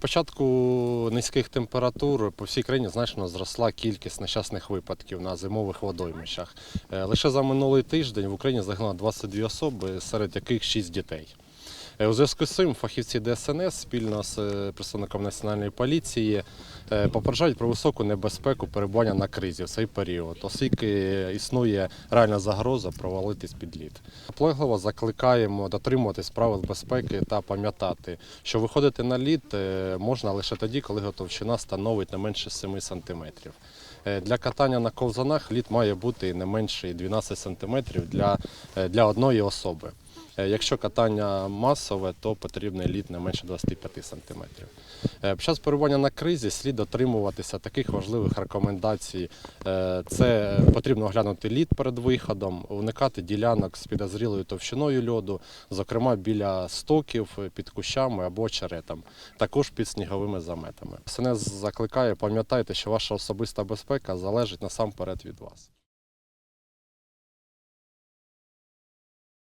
початку низьких температур по всій країні значно зросла кількість нещасних випадків на зимових водоймищах. Е, Лише за минулий тиждень в Україні загинуло 22 особи, серед яких 6 дітей. Е, У зв'язку з цим фахівці ДСНС спільно з е, представником національної поліції е, попереджають про високу небезпеку перебування на кризі в цей період, оскільки існує реальна загроза провалитись під лід. Наполегливо закликаємо дотримуватись правил безпеки та пам'ятати, що виходити на лід можна лише тоді, коли його товщина становить не менше 7 сантиметрів. Для катання на ковзанах лід має бути не менше 12 сантиметрів для, для одної особи. Е, Якщо катання масове, то потрібний лід не менше 25 см. Під час перебування на кризі слід дотримуватися таких важливих рекомендацій. Е, Це потрібно оглянути лід перед виходом, уникати ділянок з підозрілою товщиною льоду, зокрема біля стоків, під кущами або черетом, також під сніговими заметами. СНС закликає, пам'ятайте, що ваша особиста безпека залежить насамперед від вас.